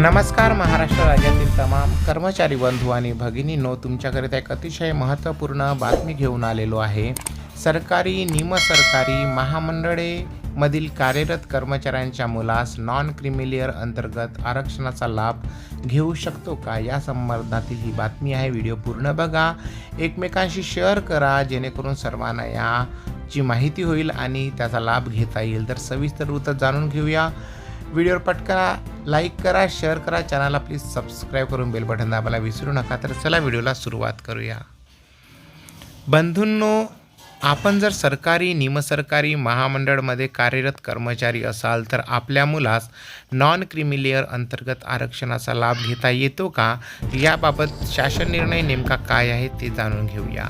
नमस्कार महाराष्ट्र राज्यातील तमाम कर्मचारी बंधू आणि भगिनींनो तुमच्याकरिता एक अतिशय महत्त्वपूर्ण बातमी घेऊन आलेलो आहे. सरकारी निमसरकारी महामंडळे मधील कार्यरत कर्मचाऱ्यांच्या मुलास नॉन क्रिमिलियर अंतर्गत आरक्षणाचा लाभ घेऊ शकतो का? या संबंधातील ही बातमी आहे. व्हिडिओ पूर्ण बघा. एकमेकांशी शेअर करा. जेणेकरून सर्वांना याची माहिती होईल आणि त्याचा लाभ घेता येईल. तर सविस्तर वृत्त जाणून घेऊया. व्हिडिओवर पटकरा लाईक करा शेअर करा चॅनलला प्लीज सबस्क्राईब करून बेल बटन दाबायला विसरू नका. तर चला व्हिडिओला सुरुवात करूया. बंधूंनो आपण जर सरकारी निमसरकारी महामंडळमध्ये कार्यरत कर्मचारी असाल तर आपल्या मुलास नॉन क्रिमिलेअर अंतर्गत आरक्षणाचा लाभ घेता येतो का? याबाबत शासन निर्णय नेमका काय आहे ते जाणून घेऊया.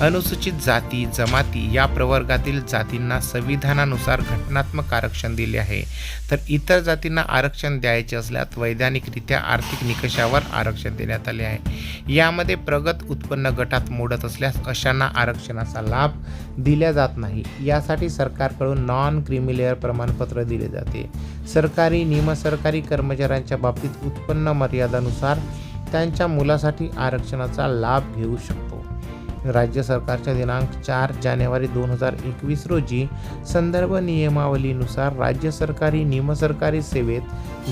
अनुसूचित जाती जमाती या प्रवर्गातील जातींना संविधानानुसार घटनात्मक आरक्षण दिले आहे. तर इतर जातींना आरक्षण द्यायचे असल्यास वैधानिकरित्या आर्थिक निकषावर आरक्षण देण्यात आले आहे. यामध्ये प्रगत उत्पन्न गटात मोडत असल्यास अशांना आरक्षणाचा लाभ दिल्या जात नाही. यासाठी सरकारकडून नॉन क्रिमिलेअर प्रमाणपत्र दिले जाते. सरकारी निमसरकारी कर्मचाऱ्यांच्या बाबतीत उत्पन्न मर्यादानुसार त्यांच्या मुलासाठी आरक्षणाचा लाभ घेऊ शकतो. राज्य सरकारच्या दिनांक चार जानेवारी दोन हजार एकवीस रोजी संदर्भ नियमावलीनुसार राज्य सरकारी निमसरकारी सेवेत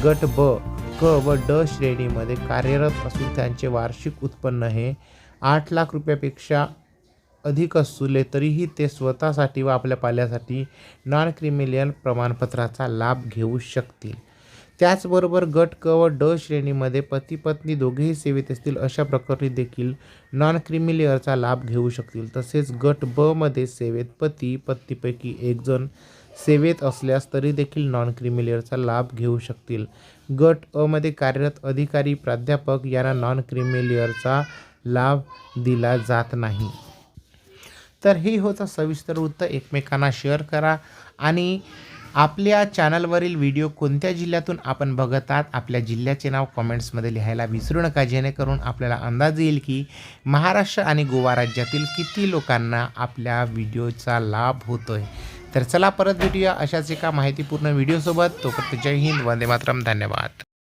गट ब क व ड श्रेणीमध्ये कार्यरत असून त्यांचे वार्षिक उत्पन्न हे आठ लाख रुपयापेक्षा अधिक असले तरीही ते स्वतःसाठी व आपल्या पाल्यासाठी नॉन क्रिमिलियन प्रमाणपत्राचा लाभ घेऊ शकतील. त्याचबरोबर गट क व ड श्रेणीमध्ये पती पत्नी दोघेही सेवेत असतील अशा प्रकारे देखील नॉन क्रिमिलियरचा लाभ घेऊ शकतील. तसेच गट ब मध्ये सेवेत पती पत्नीपैकी एकजण सेवेत असल्यास तरी देखील नॉन क्रिमिलियरचा लाभ घेऊ शकतील. गट अ मध्ये कार्यरत अधिकारी प्राध्यापक यांना नॉन क्रिमिलियरचा लाभ दिला जात नाही. तर हे होतं सविस्तर वृत्त. एकमेकांना शेअर करा आणि आपल्या चॅनलवरील व्हिडिओ कोणत्या जिल्ह्यातून आपण बघत आहात आपल्या जिल्ह्याचे नाव कमेंट्समध्ये लिहायला विसरू नका. जेणेकरून आपल्याला अंदाज येईल की महाराष्ट्र आणि गोवा राज्यातील किती लोकांना आपल्या व्हिडिओचा लाभ होतो आहे तर चला परत भेटूया अशाच एका माहितीपूर्ण व्हिडिओसोबत तोपर्यंत जय हिंद वंदे मातरम. धन्यवाद.